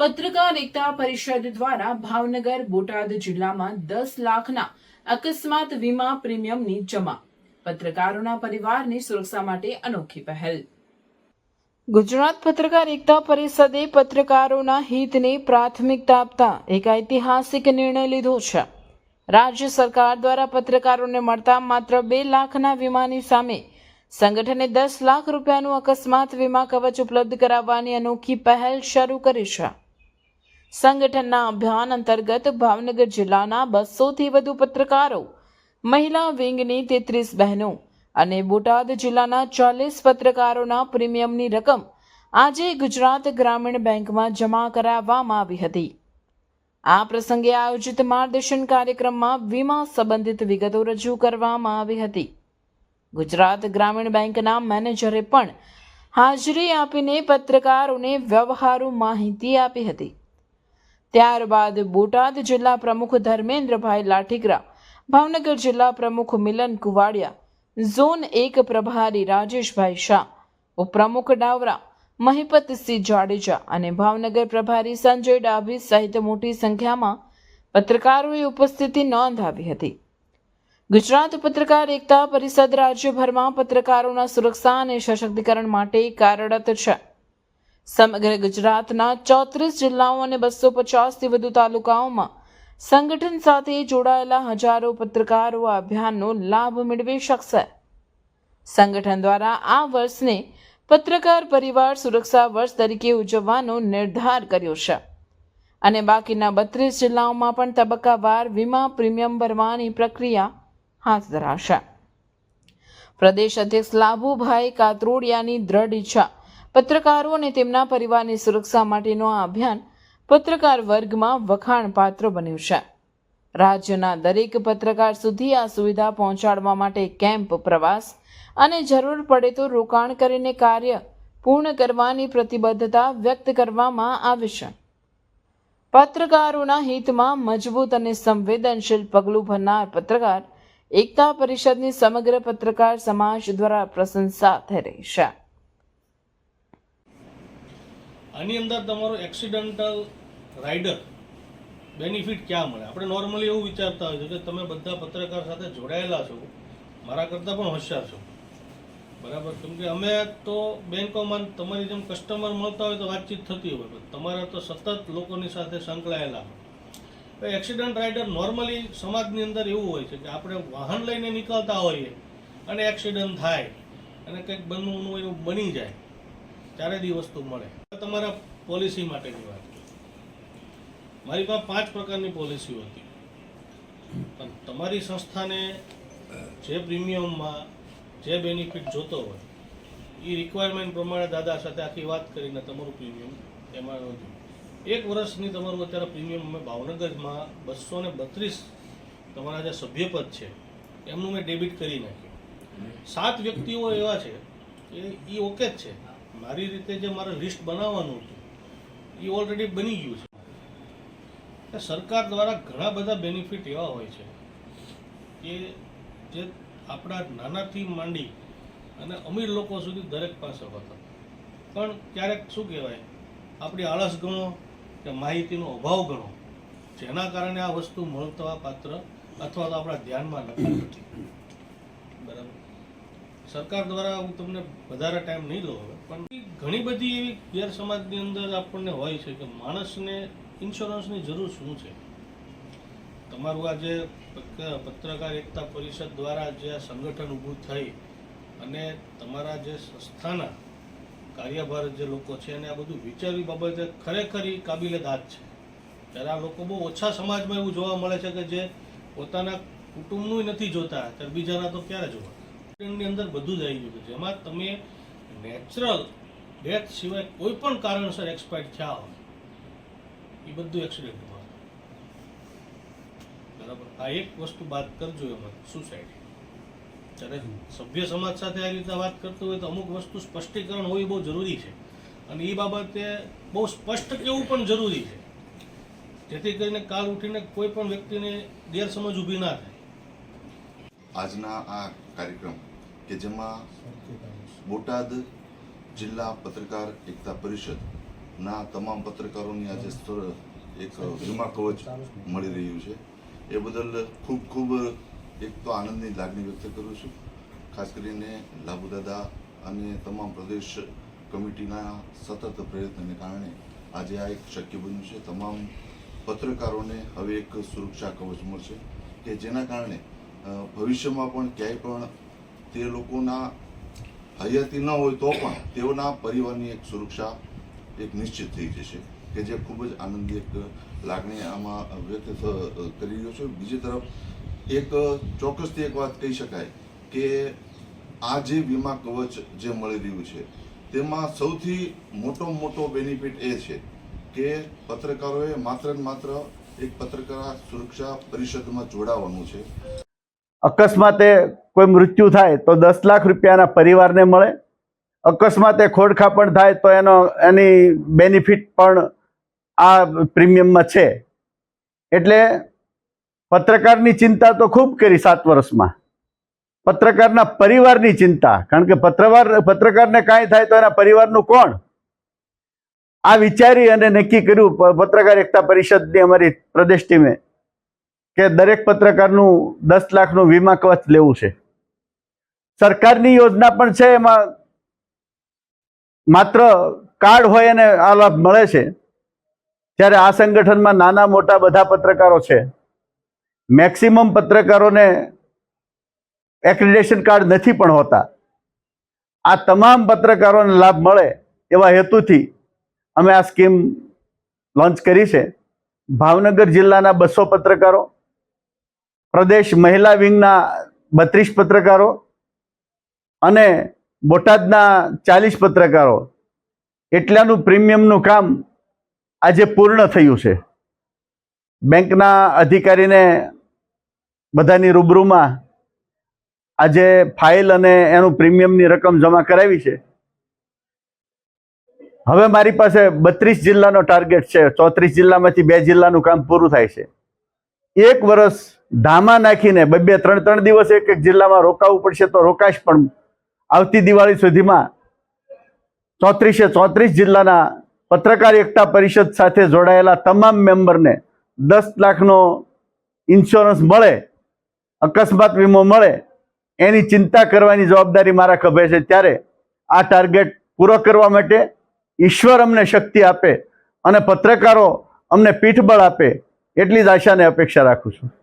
પત્રકાર એકતા પરિષદ દ્વારા ભાવનગર, બોટાદ જિલ્લામાં દસ લાખના અકસ્માત વીમા પ્રીમિયમની જમા. પત્રકારોના પરિવારની સુરક્ષા માટે અનોખી પહેલ. ગુજરાત પત્રકાર એકતા પરિષદે પત્રકારોના હિતને પ્રાથમિકતા આપતા એક ઐતિહાસિક નિર્ણય લીધો છે. રાજ્ય સરકાર દ્વારા પત્રકારોને મળતા માત્ર બે લાખના વીમાની સામે સંગઠને દસ લાખ રૂપિયાનું અકસ્માત વીમા કવચ ઉપલબ્ધ કરાવવાની અનોખી પહેલ શરૂ કરી છે. સંગઠનના અભિયાન અંતર્ગત ભાવનગર જિલ્લાના બસોથી વધુ પત્રકારો, મહિલા વિંગની તેત્રીસ બહેનો અને બોટાદ જિલ્લાના ચાલીસ પત્રકારોના પ્રીમિયમની રકમ આજે ગુજરાત ગ્રામીણ બેંકમાં જમા કરાવવામાં આવી હતી. આ પ્રસંગે આયોજિત માર્ગદર્શન કાર્યક્રમમાં વીમા સંબંધિત વિગતો રજૂ કરવામાં આવી હતી. ગુજરાત ગ્રામીણ બેંકના મેનેજરે પણ હાજરી આપીને પત્રકારોને વ્યવહારુ માહિતી આપી હતી. ત્યારબાદ બોટાદ જિલ્લા પ્રમુખ ધર્મેન્દ્રભાઈ લાઠીગરા, ભાવનગર જિલ્લા પ્રમુખ મિલન કુવાડિયા, ઝોન એક પ્રભારી રાજેશભાઈ શાહ, ઉપપ્રમુખ ડાવરા મહિપતસિંહ જાડેજા અને ભાવનગર પ્રભારી સંજય ડાભી સહિત મોટી સંખ્યામાં પત્રકારોએ ઉપસ્થિતિ નોંધાવી હતી. ગુજરાત પત્રકાર એકતા પરિષદ રાજ્યભરમાં પત્રકારોના સુરક્ષા અને સશક્તિકરણ માટે કાર્યરત છે. સમગ્ર ગુજરાતના ચોત્રીસ જિલ્લાઓ અને બસો પચાસથી વધુ તાલુકાઓમાં સંગઠન સાથે જોડાયેલા હજારો પત્રકારો આ અભિયાનનો લાભ મેળવી શકશે. સંગઠન દ્વારા આ વર્ષને પત્રકાર પરિવાર સુરક્ષા વર્ષ તરીકે ઉજવવાનો નિર્ધાર કર્યો છે. અને બાકીના બત્રીસ જિલ્લાઓમાં પણ તબક્કાવાર વીમા પ્રીમિયમ ભરવાની પ્રક્રિયા હાથ ધરાશે. પ્રદેશ અધ્યક્ષ લાભુભાઈ કાતરોડિયાની દ્રઢ ઈચ્છા પત્રકારો અને તેમના પરિવારની સુરક્ષા માટેનું આ અભિયાન પત્રકાર વર્ગમાં વખાણ પાત્ર બન્યું છે. રાજ્યના દરેક પત્રકાર સુધી આ સુવિધા પહોંચાડવા માટે કેમ્પ, પ્રવાસ અને જરૂર પડે તો રોકાણ કરીને કાર્ય પૂર્ણ કરવાની પ્રતિબદ્ધતા વ્યક્ત કરવામાં આવી છે. પત્રકારોના હિતમાં મજબૂત અને સંવેદનશીલ પગલું ભરનાર પત્રકાર એકતા પરિષદની સમગ્ર પત્રકાર સમાજ દ્વારા પ્રશંસા થઈ રહી છે. આની અંદર તમારો એક્સિડન્ટલ રાઇડર બેનિફિટ ક્યાં મળે? આપણે નોર્મલી એવું વિચારતા હોય છે કે તમે બધા પત્રકાર સાથે જોડાયેલા છો, મારા કરતાં પણ હોશિયાર છો. બરાબર? કેમ કે અમે તો બેન્કોમાં તમારી જેમ કસ્ટમર મળતા હોય તો વાતચીત થતી હોય, પણ તમારા તો સતત લોકોની સાથે સંકળાયેલા હોય. એક્સિડન્ટ રાઇડર નોર્મલી સમાજની અંદર એવું હોય છે કે આપણે વાહન લઈને નીકળતા હોઈએ અને એક્સિડન્ટ થાય અને કંઈક બનવું એવું બની જાય. ત્યારે જ એ વસ્તુ મળે. તમારા પોલિસી માટેની વાત. મારી પાસે પાંચ પ્રકારની પોલિસીઓ હતી. પણ તમારી સંસ્થાને જે પ્રીમિયમમાં જે બેનિફિટ જોતો હોય એ રિક્વાયરમેન્ટ પ્રમાણે દાદા સાથે આખી વાત કરીને તમારું પ્રીમિયમ એમાં નોંધ્યું. એક વર્ષની તમારું અત્યારે પ્રીમિયમ અમે ભાવનગરમાં બસો ને બત્રીસ તમારા જે સભ્યપદ છે, એમનું મેં ડેબિટ કરી નાખ્યું. સાત વ્યક્તિઓ એવા છે, એ ઓકે જ છે. મારી રીતે જે મારે લિસ્ટ બનાવવાનું હતું, એ ઓલરેડી બની ગયું છે. એ સરકાર દ્વારા ઘણા બધા બેનિફિટ એવા હોય છે કે જે આપણા નાનાથી માંડી અને અમીર લોકો સુધી દરેક પાસે હોતા. પણ ક્યારેક શું કહેવાય, આપણી આળસ ગણો કે માહિતીનો અભાવ ગણો, જેના કારણે આ વસ્તુ મળતવા પાત્ર અથવા તો આપણા ધ્યાનમાં નથી. બરાબર? સરકાર દ્વારા હું તમને વધારે ટાઈમ નહીં દઉં હવે, પણ ઘણી બધી એવી ગેરસમાજની અંદર આપણને હોય છે કે માણસને ઇન્સ્યોરન્સની જરૂર શું છે? તમારું આ જે પત્રકાર એકતા પરિષદ દ્વારા જે આ સંગઠન ઊભું થઈ અને તમારા જે સંસ્થાના કાર્યભાર જે લોકો છે એને આ બધું વિચારવી બાબતે ખરેખર એ કાબિલે દાદ છે. ત્યારે આ લોકો બહુ ઓછા સમાજમાં એવું જોવા મળે છે કે જે પોતાના કુટુંબનું નથી જોતા, ત્યારે બીજાના તો ક્યારે જોવા? એની અંદર બધું જ આવી ગયું જેમાં તમે નેચરલ ડેથ સિવાય કોઈ પણ કારણસર એક્સપાયર થયા હોય, એ બધું એક્સિડન્ટમાં બરાબર? આ એક વસ્તુ વાત કરજો એમાં સુસાઇડ જ્યારે સભ્ય સમાજ સાથે આ રીતે વાત કરતો હોય તો અમુક વસ્તુ સ્પષ્ટીકરણ હોવી બહુ જરૂરી છે. અને એ બાબતે બહુ સ્પષ્ટ કહેવું પણ જરૂરી છે. જેથી કરીને કાલ ઉઠીને કોઈ પણ વ્યક્તિને ગેરસમજ ઊભી ના થાય. આજના આ કાર્યક્રમ કે જેમાં બોટાદ જિલ્લા પત્રકાર એકતા પરિષદ ના તમામ પત્રકારોની આજે એક વીમા કવચ મળી રહ્યું છે. એ બદલ ખૂબ ખૂબ એક તો આનંદની લાગણી વ્યક્ત કરું છું. ખાસ કરીને લાભુદાદા અને તમામ પ્રદેશ કમિટીના સતત પ્રયત્નને કારણે આજે આ એક શક્ય બન્યું છે. તમામ પત્રકારોને હવે એક સુરક્ષા કવચ મળશે કે જેના કારણે ભવિષ્યમાં પણ ક્યાંય પણ તે લોકોના હયાતી ન હોય તો પણ તેઓના પરિવારની એક સુરક્ષા એક નિશ્ચિત થઈ જશે, કે જે ખૂબ જ આનંદી એક લાગણી આમાં વ્યક્ત કરી રહ્યો છે. બીજી તરફ, એક ચોક્કસથી એક વાત કહી શકાય કે આ જે વીમા કવચ જે મળી રહ્યું છે, તેમાં સૌથી મોટો મોટો બેનિફિટ એ છે કે પત્રકારોએ માત્ર ને માત્ર એક પત્રકાર સુરક્ષા પરિષદમાં જોડાવાનું છે. અકસ્માતે કોઈ મૃત્યુ થાય તો દસ લાખ રૂપિયાના પરિવારને મળે. અકસ્માતે ખોડખાપણ થાય તો એનો, એની બેનિફિટ પણ આ પ્રીમિયમમાં છે. એટલે પત્રકારની ચિંતા તો ખૂબ કરી સાત વર્ષમાં. પત્રકારના પરિવારની ચિંતા, કારણ કે પત્રવાર, પત્રકારને કાંઈ થાય તો એના પરિવારનું કોણ? આ વિચારી અને નક્કી કર્યું પત્રકાર એકતા પરિષદની અમારી પ્રદેશ ટીમે. કે દરેક પત્રકારનું દસ લાખનું વીમા કવચ લેવું છે. સરકારની યોજના પણ છે, એમાં માત્ર કાર્ડ હોય અને આ લાભ મળે છે. ત્યારે આ સંગઠનમાં નાના મોટા બધા પત્રકારો છે. મેક્સિમમ પત્રકારોને એક્રિડેશન કાર્ડ નથી પણ હોતા. આ તમામ પત્રકારોને લાભ મળે એવા હેતુથી અમે આ સ્કીમ લોન્ચ કરી છે. ભાવનગર જિલ્લાના બસો પત્રકારો પ્રદેશ મહિલા વિંગના બત્રીસ પત્રકારો અને બોટાદના ચાલીસ પત્રકારો. એટલાનું પ્રીમિયમનું કામ આજે પૂર્ણ થયું છે. બેંકના અધિકારીને બધાની રૂબરૂમાં આજે ફાઇલ અને એનું પ્રીમિયમની રકમ જમા કરાવી છે. હવે મારી પાસે બત્રીસ જિલ્લાનો ટાર્ગેટ છે. ચોત્રીસ જિલ્લામાંથી બે જિલ્લાનું કામ પૂરું થાય છે. એક વર્ષ ધામા નાખીને બે બે ત્રણ ત્રણ દિવસ એક એક જિલ્લામાં રોકાવું પડશે તો રોકાશ પણ આવતી દિવાળી સુધીમાં ચોત્રીસે ચોત્રીસ જિલ્લાના પત્રકાર એકતા પરિષદ સાથે જોડાયેલા તમામ મેમ્બરને દસ લાખનો ઇન્સ્યોરન્સ મળે, અકસ્માત વીમો મળે, એની ચિંતા કરવાની જવાબદારી મારા ખભે છે. ત્યારે આ ટાર્ગેટ પૂરો કરવા માટે ઈશ્વર અમને શક્તિ આપે અને પત્રકારો અમને પીઠબળ આપે, એટલી જ આશાને અપેક્ષા રાખું છું.